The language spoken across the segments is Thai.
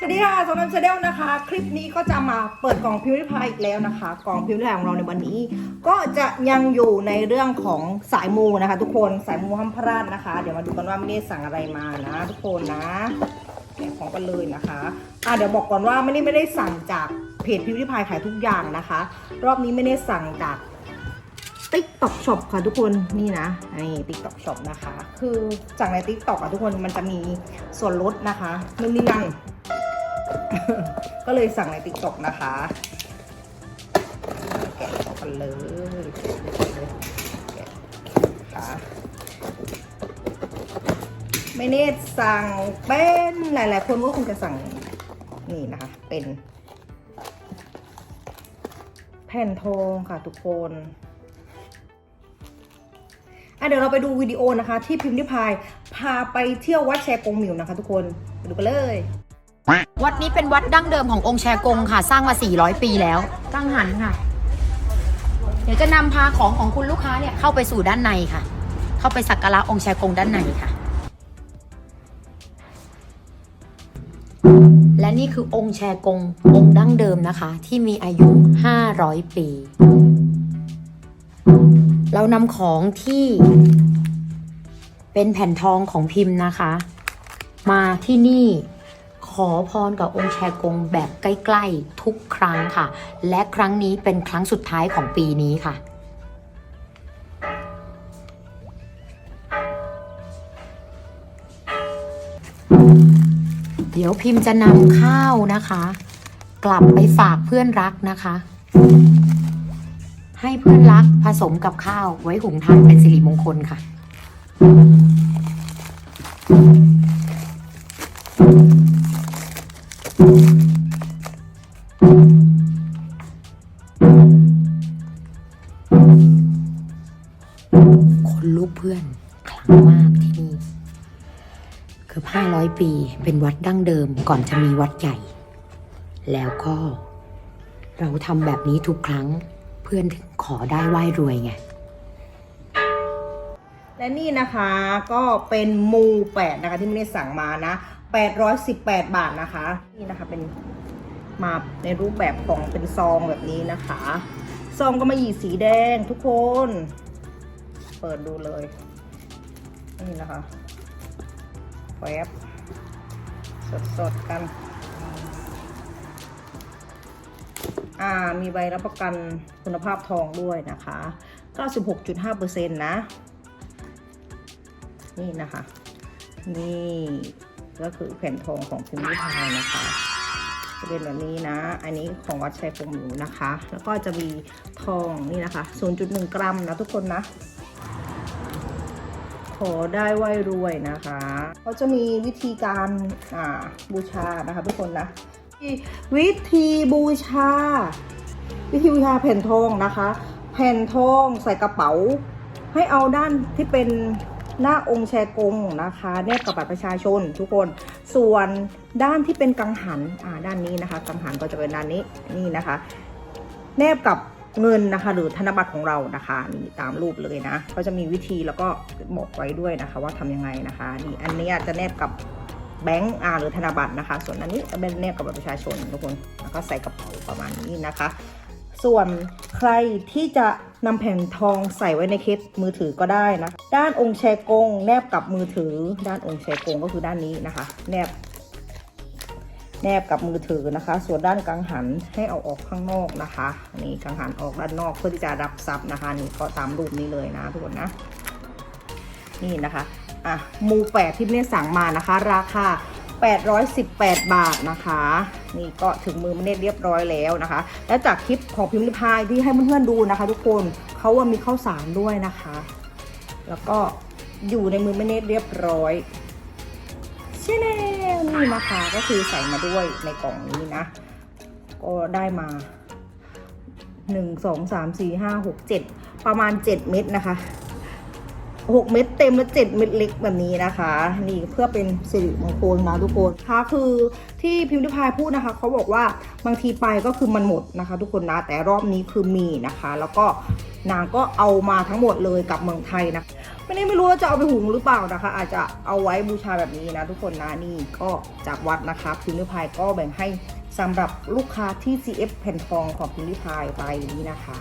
สวัสดีค่ะสำนักเชเดลนะคะ คลิปนี้ก็จะมาเปิดกล่องพิมพ์ริพายอีกแล้วนะคะ กล่องพิมพ์ริพายของเราในวันนี้ ก็จะยังอยู่ในเรื่องของสายมูนะคะ ทุกคนสายมูห้ามพลาดนะคะ เดี๋ยวมาดูกันว่าไม่ได้สั่งอะไรมานะ ทุกคนนะแกะของกันเลยนะคะอะเดี๋ยวบอกก่อนว่าไม่ได้ไม่ได้สั่งจากเพจพิมพ์ริพายขายทุกอย่างนะคะ รอบนี้ไม่ได้สั่งจากติ๊กต็อกช็อปค่ะทุกคนนี่นะนี่ติ๊กต็อกช็อปนะคะ คือจากในติ๊กต็อกอะทุกคนมันจะมีส่วนลดนะคะนู่นนี่นั่น ก็เลยสั่งในติ๊กต็อกนะคะ แกะออกกันเลยแกะค่ะไม่เนตสั่งเป็นหลาย ๆ คนก็คงจะสั่งนี่นะคะ เป็น แผ่นทองค่ะทุกคนอะเดี๋ยวเราไปดูวิดีโอนะคะ ที่พิมพ์ริพายพาไปเที่ยววัดแชกงมิวนะคะทุกคนไปดูกันเลย วัดนี้เป็นวัดดั้งเดิมขององค์แชกงค่ะ สร้างมา 400 ปีแล้วกังหันค่ะ เดี๋ยวจะนำพาของของคุณลูกค้าเนี่ยเข้าไปสู่ด้านในค่ะ เข้าไปสักการะองค์แชกงด้านในค่ะ และนี่คือองค์แชกงองค์ดั้งเดิมนะคะ ที่มีอายุ 500 ปี เรานำของที่เป็นแผ่นทองของพิมพ์นะคะ มาที่นี่ อพรกับองค์แชกงแบบใกล้ๆทุกครั้งค่ะ และครั้งนี้เป็นครั้งสุดท้ายของปีนี้ค่ะเดี๋ยวพิมพ์จะนำข้าวนะคะ กลับไปฝากเพื่อนรักนะคะ ให้เพื่อนรักผสมกับข้าวไว้หุงทานเป็นสิริมงคลค่ะ คนลุกเพื่อนคลังมากที่นี่เกือบห้าร้อยปีเป็นวัดดั้งเดิมก่อนจะมีวัดใหญ่ แล้วก็ เราทำแบบนี้ทุกครั้งเพื่อนถึงขอได้ไหว้รวยไงและนี่นะคะก็เป็นมูแปดนะคะที่ไม่ได้สั่งมานะ818บาทนะคะ นี่นะคะเป็นมาในรูปแบบของเป็นซองแบบนี้นะคะ ซองก็มาหยีสีแดงทุกคน เปิดดูเลย นี่นะคะแวบสดๆกัน อ่า มีใบรับประกันคุณภาพทองด้วยนะคะ 96.5%นะ นี่นะคะ นี่ก็คือแผ่นทองของพิมพ์ริพายนะคะจะเป็นแบบนี้นะ อันนี้ของวัดชัยคงหมูนะคะ แล้วก็จะมีทองนี่นะคะ 0.1 กรัมนะทุกคนนะ ขอได้ไหวรวยนะคะเขาจะมีวิธีการอ่าบูชานะคะทุกคนนะวิธีบูชา วิธีบูชาแผ่นทองนะคะ แผ่นทองใส่กระเป๋า ให้เอาด้านที่เป็นหน้าองค์แชกงนะคะแนบกับบัตรประชาชนทุกคน ส่วนด้านที่เป็นกังหันอ่าด้านนี้นะคะ กังหันก็จะเป็นด้านนี้นี่นะคะ แนบกับ เงินนะคะ หรือธนบัตรของเรานะคะนี่ตามรูปเลยนะก็จะมีวิธีแล้วก็บอกไว้ด้วยนะคะ ว่าทำยังไงนะคะนี่อันนี้จะแนบกับแบงก์อ่าหรือธนบัตรนะคะ ส่วนอันนี้จะเป็นแนบกับบัตรประชาชนทุกคนแล้วก็ใส่กระเป๋าประมาณนี้นะคะ ส่วนใครที่จะนำแผ่นทองใส่ไว้ในเคสมือถือก็ได้นะคะด้านองค์แชกง แนบกับมือถือ ด้านองค์แชกงก็คือด้านนี้นะคะ แนบ แนบกับมือถือนะคะ ส่วนด้านกังหันให้เอาออกข้างนอกนะคะ นี่กังหันออกด้านนอกเพื่อที่จะรับซับนะคะ นี่ก็ตามรูปนี้เลยนะทุกคนนะ นี่นะคะอะมูแปดที่เนี่ยสั่งมานะคะ ราคา 818 บาทนะคะ นี่ก็ถึงมือมันเนตเรียบร้อยแล้วนะคะ และจากคลิปของพิมพ์ริพายที่ให้เพื่อนๆดูนะคะ ทุกคนเขาว่ามีข้าวสารด้วยนะคะ แล้วก็อยู่ในมือมันเนตเรียบร้อยเช่น นี่นะคะก็คือใส่มาด้วยในกล่องนี้นะ ก็ได้มาหนึ่งสองสามสี่ห้าหกเจ็ดประมาณเจ็ดเม็ดนะคะ หกเม็ดเต็มและเจ็ดเม็ดเล็กแบบนี้นะคะ นี่เพื่อเป็นสิริมงคลนะทุกคนค่ะคือที่พิมพ์ริพายพูดนะคะเขาบอกว่าบางทีไปก็คือมันหมดนะคะ ทุกคนนะแต่รอบนี้คือมีนะคะ แล้วก็นางก็เอามาทั้งหมดเลยกับเมืองไทยนะไม่ได้ไม่รู้ว่าจะเอาไปหุงหรือเปล่านะคะ อาจจะเอาไว้บูชาแบบนี้นะ ทุกคนนะนี่ก็จากวัดนะคะพิมพ์ริพายก็แบ่งให้ สำหรับลูกค้าที่ CF แผ่นทองของพิมพ์ริพายไปนี้นะคะ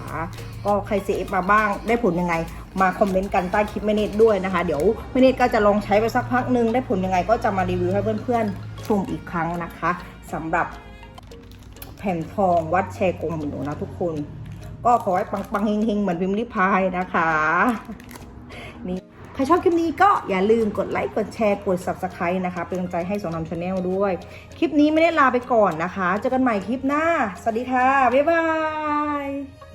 ก็ใคร CF มาบ้างได้ผลยังไง มาคอมเมนต์กันใต้คลิปแม่เนตด้วยนะคะ เดี๋ยวแม่เนตก็จะลองใช้ไปสักพักหนึง ได้ผลยังไงก็จะมารีวิวให้เพื่อนๆชมอีกครั้งนะคะสำหรับแผ่นทองวัดแชร์กงหนูนะทุกคน ก็ขอให้ปังๆเฮงๆเหมือนพิมพ์ริพายนะคะ ใครชอบคลิปนี้ก็อย่าลืมกดไลค์กดแชร์กด subscribe นะคะ เป็นกำลังใจให้สองนำชาแนลด้วย คลิปนี้ไม่ได้ลาไปก่อนนะคะ เจอกันใหม่คลิปหน้า สวัสดีค่ะ บ๊ายบาย